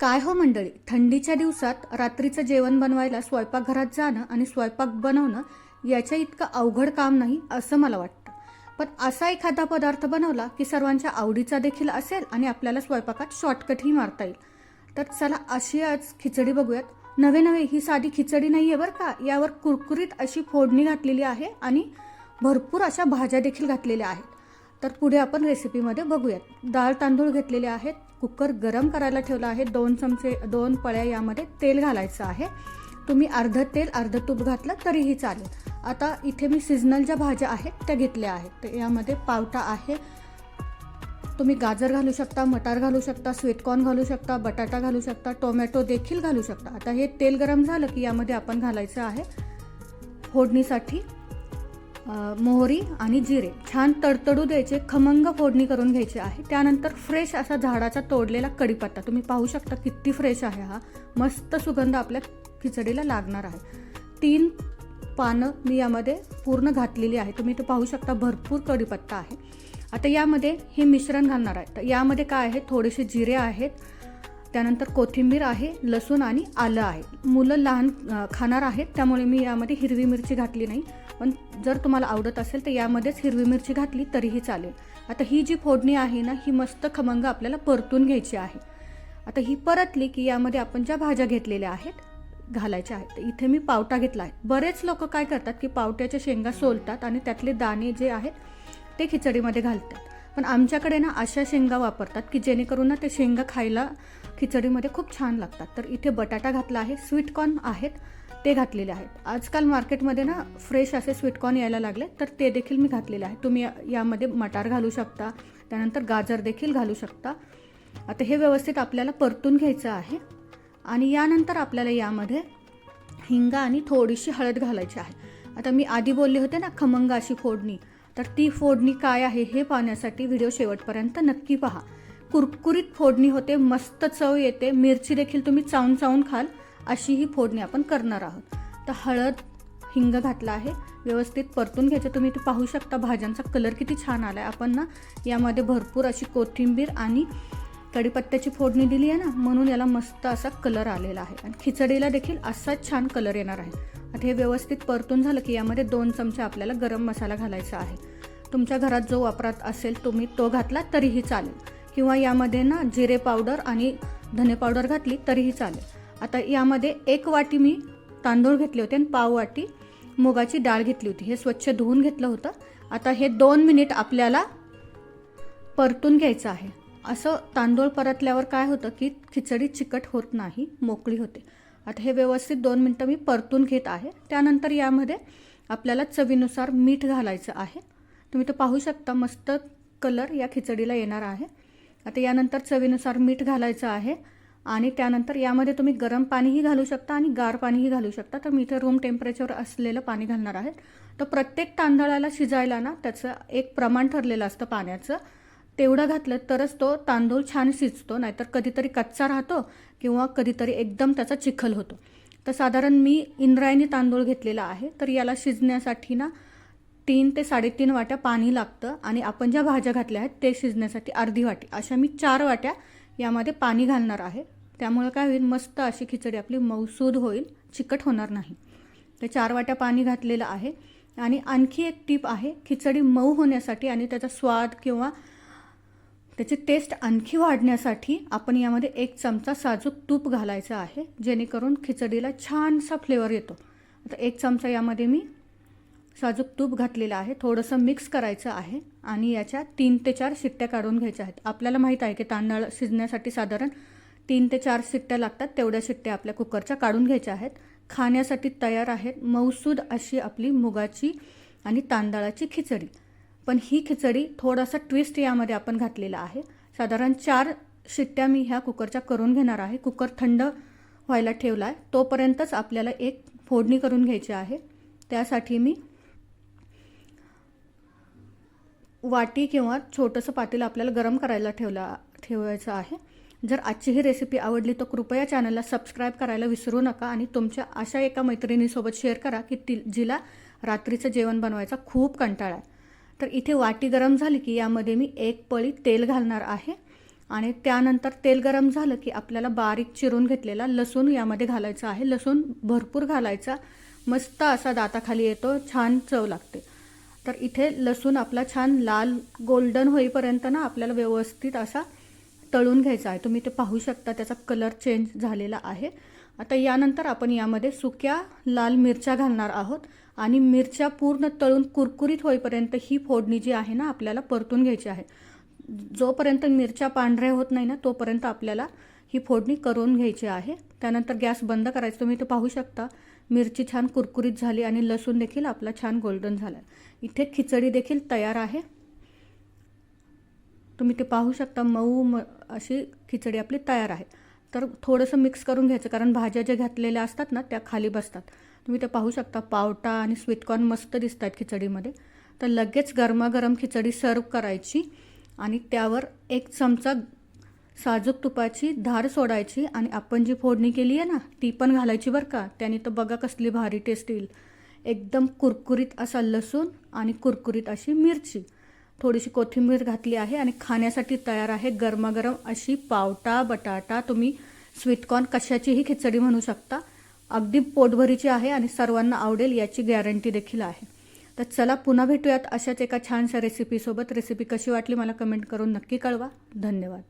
काय हो मंडळी? थंडीच्या दिवसात रात्रीचं जेवण बनवायला स्वयंपाकघरात जाणं आणि स्वयंपाक बनवणं याच्या इतकं अवघड काम नाही असं मला वाटतं. पण असा एखादा पदार्थ बनवला की सर्वांच्या आवडीचा देखील असेल आणि आपल्याला स्वयंपाकात शॉर्टकटही मारता येईल. तर चला अशी आज खिचडी बघूयात. नवे नवे ही साधी खिचडी नाही आहे बरं का? यावर कुरकुरीत अशी फोडणी घातलेली आहे आणि भरपूर अशा भाज्या देखील घातलेल्या आहेत. तर पुढे आपण रेसिपीमध्ये बघूयात. डाळ तांदूळ घेतलेले आहेत. कुकर गरम करायला ठेवला आहे. दोन चमचे दोन पळ्या यामध्ये तेल घालायचं आहे. तुम्ही अर्धं तेल अर्धं तूप घातलं तरीही चालेल. आता इथे मी सिजनल ज्या भाज्या आहेत त्या घेतल्या आहेत. तर यामध्ये पावटा आहे. तुम्ही गाजर घालू शकता मटार घालू शकता स्वीटकॉर्न घालू शकता बटाटा घालू शकता टोमॅटो देखील घालू शकता. आता हे तेल गरम झालं की यामध्ये आपण घालायचं आहे. फोडणीसाठी मोहरी आणि जिरे छान तडतडू द्यायचे खमंग फोडणी करून घ्यायची आहे. त्यानंतर फ्रेश असा झाडाचा तोडलेला कढीपत्ता तुम्ही पाहू शकता किती फ्रेश आहे हा. मस्त सुगंध आपल्या खिचडीला लागणार आहे. तीन पानं मी यामध्ये पूर्ण घातलेली आहे. तुम्ही ते पाहू शकता भरपूर कढीपत्ता आहे. आता यामध्ये हे मिश्रण घालणार आहे. तर यामध्ये काय आहे? थोडेसे जिरे आहेत. त्यानंतर कोथिंबीर आहे लसूण आणि आलं आहे. मुलं लहान खाणार आहेत. त्यामुळे मी यामध्ये हिरवी मिरची घातली नाही. पण जर तुम्हाला आवडत असेल तर यामध्येच हिरवी मिरची घातली तरीही चालेल. आता ही जी फोडणी आहे ना ही मस्त खमंग आपल्याला परतून घ्यायची आहे. आता ही परतली की यामध्ये आपण ज्या भाज्या घेतलेल्या आहेत घालायच्या आहेत. इथे मी पावटा घेतला आहे. बरेच लोक काय करतात की पावट्याच्या शेंगा सोलतात आणि त्यातले दाणे जे आहेत ते खिचडीमध्ये घालतात. पण आमच्याकडे ना अशा शेंगा वापरतात की जेणेकरून ना ते शेंगा खायला खिचडीमध्ये खूप छान लागतात. तर इथे बटाटा घातला आहे स्वीटकॉर्न आहेत. ते घातलेले आहेत. आजकाल मार्केटमध्ये ना फ्रेश असे स्वीटकॉर्न यायला लागले तर ते देखील मी घातलेले आहे तुम्ही यामध्ये मटार घालू शकता त्यानंतर गाजर देखील घालू शकता. आता हे व्यवस्थित आपल्याला परतून घ्यायचं आहे आणि यानंतर आपल्याला यामध्ये हिंगा आणि थोडीशी हळद घालायची आहे. आता मी आधी बोलले होते ना खमंग अशी फोडणी तर ती फोडणी काय आहे हे पाहण्यासाठी व्हिडिओ शेवटपर्यंत नक्की पहा. कुरकुरीत फोडणी होते मस्त चव येते. मिरची देखील तुम्ही चावून चावून खाल. अशी ही फोडणी आपण करणार आहोत. तर हळद हिंग घातला आहे. व्यवस्थित परतून घ्यायचं. तुम्ही ते पाहू शकता. भाज्यांचा कलर किती छान आला आहे आपण ना यामध्ये भरपूर अशी कोथिंबीर आणि कढीपत्त्याची फोडणी दिली आहे ना म्हणून याला मस्त असा कलर आलेला आहे. आणि खिचडीला देखील असाच छान कलर येणार आहे. आता हे व्यवस्थित परतून झालं की यामध्ये दोन चमचे आपल्याला गरम मसाला घालायचा आहे. तुमच्या घरात जो वापरात असेल तुम्ही तो घातला तरीही चालेल. किंवा यामध्ये ना जिरे पावडर आणि धने पावडर घातली तरीही चालेल. आता यामध्ये एक वाटी मी तांदूळ घेतले होते आणि पाव वाटी मुगाची डाळ घेतली होती. हे स्वच्छ धुवून घेतलं होतं. आता हे दोन मिनिट आपल्याला परतून घ्यायचं आहे. असं तांदूळ परतल्यावर काय होतं की खिचडी चिकट होत नाही मोकळी होते. आता हे व्यवस्थित दोन मिनटं मी परतून घेत आहे. त्यानंतर यामध्ये आपल्याला चवीनुसार मीठ घालायचं आहे. तुम्ही तो पाहू शकता मस्त कलर या खिचडीला येणार आहे. आता यानंतर चवीनुसार मीठ घालायचं आहे. आणि त्यानंतर यामध्ये तुम्ही गरम पाणीही घालू शकता आणि गार पाणीही घालू शकता. तर मी इथे रूम टेम्परेचर असलेलं पाणी घालणार आहे. तर प्रत्येक तांदळाला शिजायला ना त्याचं एक प्रमाण ठरलेलं असतं पाण्याचं. तेवढं घातलं तरच तो तांदूळ छान शिजतो नाहीतर कधीतरी कच्चा राहतो किंवा कधीतरी एकदम त्याचा चिखल होतो. तर साधारण मी इंद्रायणी तांदूळ घेतलेला आहे. तर याला शिजण्यासाठी ना तीन ते साडेतीन वाट्या पाणी लागतं आणि आपण ज्या भाज्या घातल्या आहेत ते शिजण्यासाठी अर्धी वाटी. अशा मी चार वाट्या यामध्ये पाणी घालणार आहे. त्यामुळे काय होईल? मस्त अशी खिचडी आपली मौसूद होईल. चिकट होणार नाही. तर चार वाट्या पाणी घातलेलं आहे. आणि आणखी एक टीप आहे खिचडी मऊ होण्यासाठी आणि त्याचा स्वाद किंवा त्याची टेस्ट आणखी वाढण्यासाठी आपण यामध्ये एक चमचा साजूक तूप घालायचं आहे जेणेकरून खिचडीला छानसा फ्लेवर येतो. आता एक चमचा यामध्ये मी साजूक तूप घातलेलं आहे. थोडंसं मिक्स करायचं आहे आणि याच्या तीन ते चार शिट्ट्या काढून घ्यायच्या आहेत. आपल्याला माहीत आहे की तांदळ शिजण्यासाठी साधारण तीन ते चार शिट्ट्या लागतात. तेवढ्या शिट्ट्या आपल्या कुकरच्या काढून घ्यायच्या आहेत. खाण्यासाठी तयार आहेत मौसूद अशी आपली मुगाची आणि तांदळाची खिचडी. पण ही खिचडी थोडासा ट्विस्ट यामध्ये आपण घातलेला आहे. साधारण चार शिट्ट्या मी ह्या कुकरच्या करून घेणार आहे. कुकर थंड व्हायला ठेवला आहे तोपर्यंतच आपल्याला एक फोडणी करून घ्यायची आहे. त्यासाठी मी वाटी किंवा छोटंसं पातेलं आपल्याला गरम करायला ठेवला ठेवायचं आहे. जर आजची ही रेसिपी आवडली तर कृपया चॅनलला सबस्क्राईब करायला विसरू नका आणि तुमच्या अशा एका मैत्रिणीसोबत शेअर करा की ती जिला रात्रीचं जेवण बनवायचा खूप कंटाळा आहे. तर इथे वाटी गरम झाली की यामध्ये मी एक पळी तेल घालणार आहे आणि त्यानंतर तेल गरम झालं की आपल्याला बारीक चिरून घेतलेला लसूण यामध्ये घालायचा आहे. लसूण भरपूर घालायचा. मस्त असा दाताखाली येतो छान चव लागते. तर इथे लसूण आपला छान लाल गोल्डन होईपर्यंत ना आपल्याला व्यवस्थित असा तळून घ्यायचा आहे. तुम्ही ते पाहू शकता त्याचा कलर चेंज झालेला आहे. आता यानंतर आपण यामध्ये सुक्या लाल मिरच्या घालणार आहोत आणि मिरच्या पूर्ण तळून कुरकुरीत होईपर्यंत ही फोडणी जी आहे ना आपल्याला परतून घ्यायची आहे. जोपर्यंत मिरच्या पांढऱ्या होत नाही ना तोपर्यंत आपल्याला ही फोडणी करून घ्यायची आहे. त्यानंतर गॅस बंद करायचं तुम्ही ते पाहू शकता. मिरची छान कुरकुरीत झाली आणि लसूण देखील आपला छान गोल्डन झाला इथे खिचडी देखील तयार आहे. तुम्ही ते पाहू शकता मऊ म अशी खिचडी आपली तयार आहे. तर थोडंसं मिक्स करून घ्यायचं कारण भाज्या ज्या घातलेल्या असतात ना त्या खाली बसतात. तुम्ही ते पाहू शकता पावटा आणि स्वीटकॉर्न मस्त दिसत आहेत खिचडीमध्ये. तर लगेच गरमागरम खिचडी सर्व करायची आणि त्यावर एक चमचा साजूक तुपाची धार सोडायची आणि आपण जी फोडणी केली आहे ना ती पण घालायची बरं का. त्याने तर बघा कसली भारी टेस्ट येईल. एकदम कुरकुरीत असा लसूण आणि कुरकुरीत अशी मिरची. थोडीशी कोथिंबीर घातली आहे आणि खाण्यासाठी तयार आहे गरमागरम अशी पावटा बटाटा. तुम्ही स्वीटकॉर्न कशाचीही खिचडी म्हणू शकता. अगदी पोटभरीची आहे आणि सर्वांना आवडेल याची गॅरंटी देखील आहे. तर चला पुन्हा भेटूयात अशाच एका छानशा रेसिपीसोबत रेसिपी कशी वाटली मला कमेंट करून नक्की कळवा. धन्यवाद.